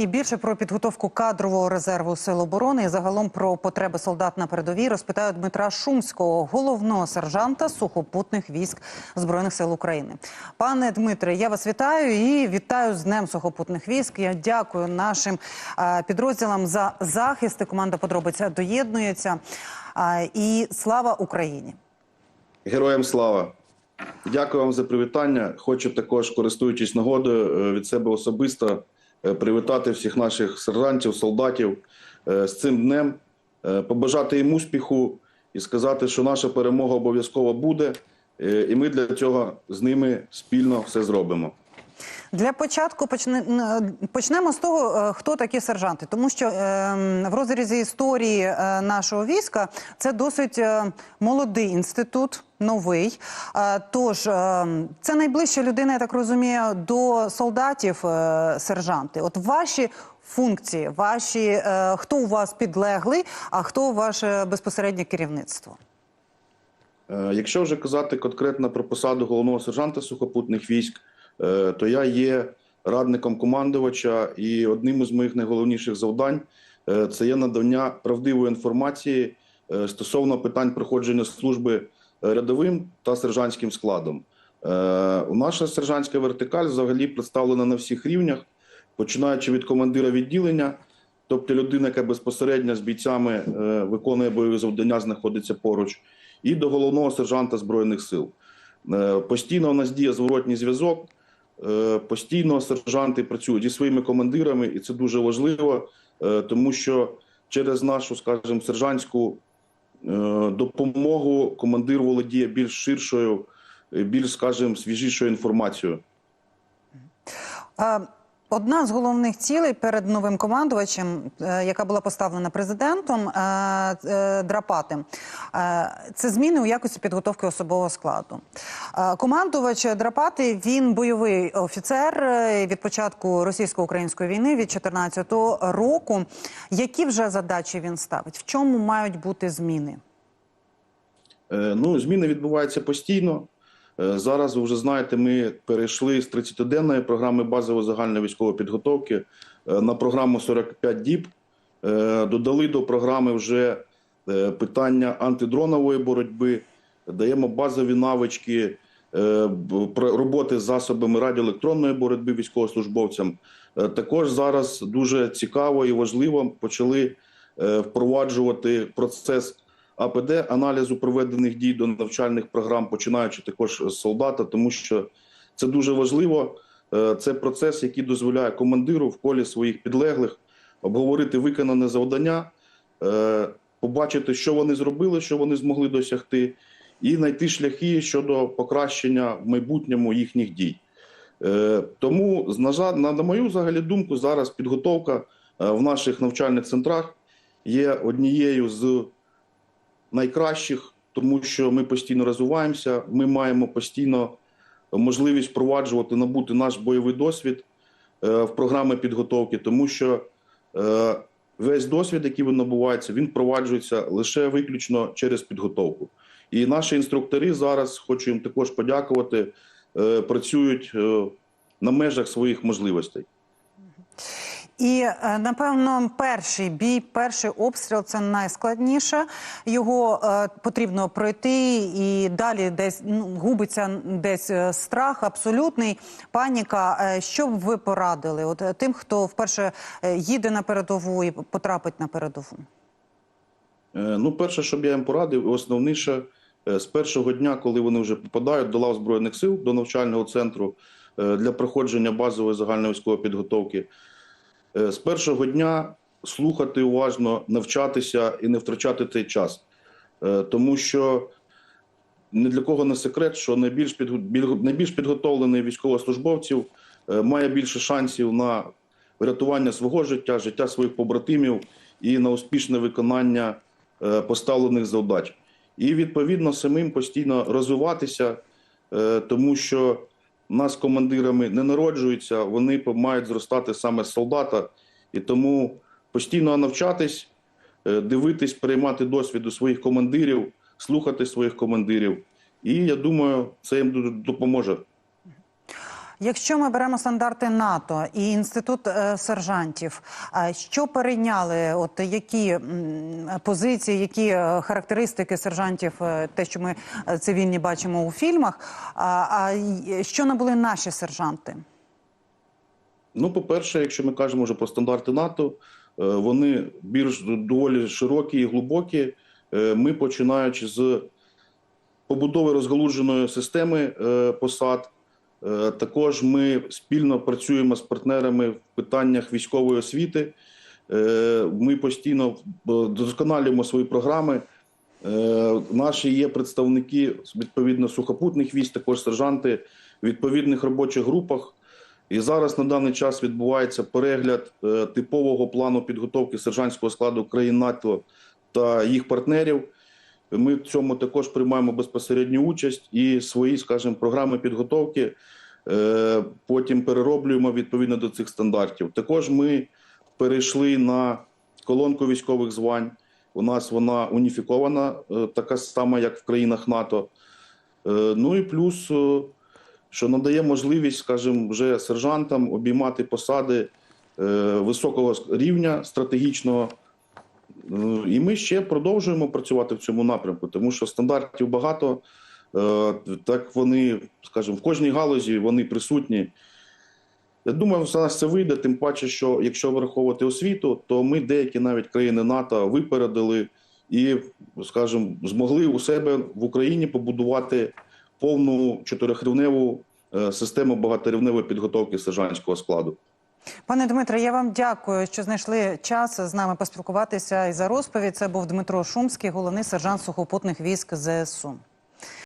І більше про підготовку кадрового резерву сил оборони і загалом про потреби солдат на передовій розпитаю Дмитра Шумського, головного сержанта сухопутних військ збройних сил України. Пане Дмитре, я вас вітаю і вітаю з Днем сухопутних військ. Я дякую нашим е, підрозділам за захист. Команда подробиця доєднується. Е, І слава Україні! Героям слава! Дякую вам за привітання. Хочу також, користуючись нагодою, е, від себе особисто привітати всіх наших сержантів, солдатів е, з цим днем, е, побажати їм успіху і сказати, що наша перемога обов'язково буде, е, і ми для цього з ними спільно все зробимо. Для початку почне, почнемо з того, е, хто такі сержанти, тому що е, в розрізі історії е, нашого війська це досить е, молодий інститут, новий. Тож е, це найближча людина, я так розумію, до солдатів сержанти. От ваші функції, ваші хто у вас підлеглий, а хто ваше безпосереднє керівництво? Якщо вже казати конкретно про посаду головного сержанта сухопутних військ, то я є радником командувача, і одним із моїх найголовніших завдань е, це є надання правдивої інформації е, стосовно питань проходження служби е, рядовим та сержантським складом. Е, У наша сержантська вертикаль взагалі представлена на всіх рівнях, починаючи від командира відділення, тобто людина, яка безпосередньо з бійцями е, виконує бойові завдання, знаходиться поруч і до головного сержанта збройних сил. Е, Постійно у нас діє зворотній зв'язок. Е, Постійно сержанти працюють зі своїми командирами, і це дуже важливо, е, тому що через нашу, скажімо, сержантську е, допомогу командир володіє більш ширшою, більш, скажімо, свіжішою інформацією. Одна з головних цілей перед новим командувачем, е, яка була поставлена президентом е, е, Драпатим, це зміни у якості підготовки особового складу. Командувач Драпати він бойовий офіцер від початку російсько-української війни від 2014 року. Які вже задачі він ставить? В чому мають бути зміни? Ну, зміни відбуваються постійно. Е, Зараз ви вже знаєте, ми перейшли з 30-денної програми базової загальної військової підготовки е, на програму 45 діб. Е, Додали до програми вже питання антидронової боротьби, даємо базові навички роботи з засобами радіоелектронної боротьби військовослужбовцям. Також зараз дуже цікаво і важливо почали впроваджувати процес АПД аналізу проведених дій до навчальних програм, починаючи також з солдата, тому що це дуже важливо. Е, Це процес, який дозволяє командиру в колі своїх підлеглих обговорити виконане завдання, е, побачити, що вони зробили, що вони змогли досягти, і знайти шляхи щодо покращення в майбутньому їхніх дій. Е, Тому, на мою взагалі думку, зараз підготовка в наших навчальних центрах є однією з найкращих, тому що ми постійно розвиваємося. Ми маємо постійно можливість впроваджувати, набути наш бойовий досвід е, в програми підготовки, тому що е, весь досвід, який він набувається, він впроваджується лише виключно через підготовку. І наші інструктори зараз хочу їм також подякувати, е, працюють на межах своїх можливостей. І е, напевно, перший бій, перший обстріл це найскладніше. Його е, потрібно пройти, і далі десь ну, губиться десь е, страх, абсолютний паніка. Е, Що б ви порадили? От тим, хто вперше їде на передову і потрапить на передову? Е, Ну, перше, що б я їм порадив, основніше, з першого дня, коли вони вже попадають до лав Збройних сил, до навчального центру е, для проходження базової загальної військової підготовки, з першого дня слухати уважно, навчатися і не втрачати цей час. Е, Тому що ні для кого не секрет, що найбільш, підго- найбільш підготовлений військовослужбовців е, має більше шансів на врятування свого життя, життя своїх побратимів і на успішне виконання е, поставлених завдач. І відповідно самим постійно розвиватися, е, тому що нас командирами не народжуються, вони мають зростати саме з солдата, і тому постійно навчатись, е, дивитись, переймати досвід у своїх командирів, слухати своїх командирів. І я думаю, це їм допоможе. Якщо ми беремо стандарти НАТО і інститут е, сержантів, що перейняли? От які позиції, які е, характеристики сержантів, е, те, що ми е, цивільні бачимо у фільмах, а, що набули наші сержанти? Ну, по-перше, якщо ми кажемо вже про стандарти НАТО, е, вони більш доволі широкі і глибокі. Е, Ми, починаючи з побудови розгалуженої системи е, посад, е, також ми спільно працюємо з партнерами в питаннях військової освіти. Е, Ми постійно е, досконалюємо свої програми. Е, Наші є представники відповідно сухопутних військ, також сержанти в відповідних робочих групах. І зараз на даний час відбувається перегляд е, типового плану підготовки сержантського складу країн НАТО та їх партнерів. Ми в цьому також приймаємо безпосередню участь і свої, скажімо, програми підготовки е, потім перероблюємо відповідно до цих стандартів. Також ми перейшли на колонку військових звань. У нас вона уніфікована, е, така сама, як в країнах НАТО. Е, Ну і плюс, що надає можливість, скажімо, вже сержантам обіймати посади високого рівня стратегічного. І ми ще продовжуємо працювати в цьому напрямку, тому що стандартів багато. Е, Так вони, скажімо, в кожній галузі вони присутні. Я думаю, у нас це вийде, тим паче, що якщо враховувати освіту, то ми деякі навіть країни НАТО випередили і, скажімо, змогли у себе в Україні побудувати повну чотирьохрівневу е, систему багаторівневої підготовки сержантського складу. Пане Дмитре, я вам дякую, що знайшли час з нами поспілкуватися і за розповідь. Це був Дмитро Шумський, головний сержант сухопутних військ ЗСУ.